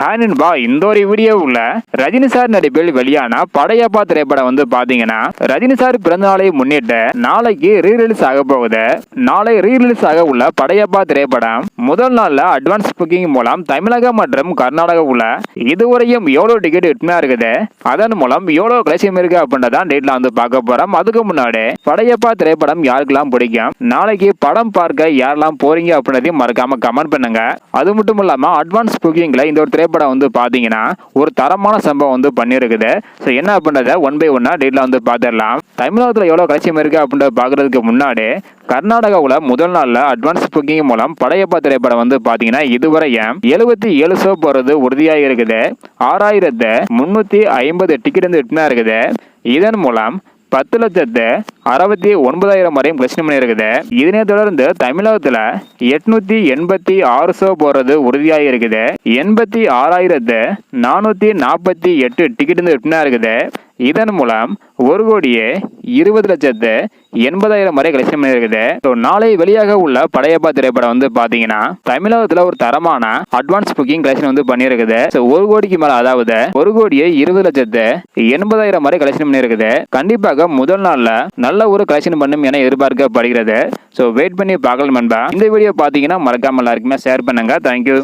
ஹானின்பா இந்த ஒரு வீடியோவில் ரஜினி சார் நடிப்பில் வெளியான படையப்பா திரைப்படம் வந்து பாத்தீங்கன்னா ரஜினி சார் பிறந்த நாளை முன்னிட்டு நாளைக்கு ரீரிலீஸ் ஆக போகுது. நாளை ரீரிலீஸ் ஆக உள்ள படையப்பா திரைப்படம் முதல் நாள்ல அட்வான்ஸ் புக்கிங் மூலம் தமிழகம் மற்றும் கர்நாடகாவுல இதுவரையும் எவ்வளோ டிக்கெட் விற்பனையா இருக்குது? அதன் மூலம் எவ்வளோ கலெக்ஷன் இருக்கு அப்படின்றதான் டேட்ல வந்து பார்க்க போறோம். அதுக்கு முன்னாடி படையப்பா திரைப்படம் யாருக்கெல்லாம் பிடிக்கும்? நாளைக்கு படம் பார்க்க யாரெல்லாம் போறீங்க அப்படின்றதையும் மறக்காம கமெண்ட் பண்ணுங்க. அது மட்டும் இல்லாம அட்வான்ஸ் புக்கிங்ல இந்த ஒரு திரைப்படம் வந்து பார்த்தீங்கன்னா ஒரு தரமான சம்பவம் வந்து பண்ணியிருக்குது ஸோ என்ன அப்படின்றத ஒன் பை ஒன்னா டீட்டில் வந்து பார்த்துடலாம் தமிழகத்தில் எவ்வளோ கலட்சியம் இருக்குது அப்படின்றத பார்க்குறதுக்கு முன்னாடி கர்நாடகாவில் முதல் நாளில் அட்வான்ஸ் புக்கிங் மூலம் படையப்பா திரைப்படம் வந்து பார்த்தீங்கன்னா இதுவரையும் எழுபத்தி ஏழு ஷோ போகிறது உறுதியாக இருக்குது. ஆறாயிரத்து முந்நூற்றி ஐம்பது டிக்கெட் வந்து விற்பனை இருக்குது. இதன் மூலம் பத்து லட்சத்து அறுபத்தி ஒன்பதாயிரம் வரையும் கலெக்ஷன் பண்ணியிருக்குது இதனை தொடர்ந்து தமிழகத்தில் எட்நூத்தி எண்பத்தி ஆறு சோ போகிறது உறுதியாக இருக்குது. எண்பத்தி ஆறாயிரத்து நானூற்றி நாற்பத்தி எட்டு டிக்கெட் வந்து விற்பனை இருக்குது. இதன் மூலம் ஒரு கோடியே இருபது லட்சத்து எண்பதாயிரம் வரை கலெக்ஷன் பண்ணியிருக்குது ஸோ நாளை வெளியாக உள்ள படையப்பா திரைப்படம் வந்து பார்த்தீங்கன்னா தமிழகத்தில் ஒரு தரமான அட்வான்ஸ் புக்கிங் கலெக்ஷன் வந்து பண்ணியிருக்குது. ஸோ ஒரு கோடிக்கு மேலே அதாவது ஒரு கோடியே இருபது லட்சத்து எண்பதாயிரம் வரை கலெக்ஷன் பண்ணியிருக்குது. கண்டிப்பாக முதல் நாளில் நல்ல ஒரு கலெக்ஷன் பண்ணும் என எதிர்பார்க்கப்படுகிறது. ஸோ வெயிட் பண்ணி பார்க்கலாம் நண்பா. இந்த வீடியோ பார்த்தீங்கன்னா மறக்காம எல்லாருக்குமே ஷேர் பண்ணுங்க. தேங்க்யூ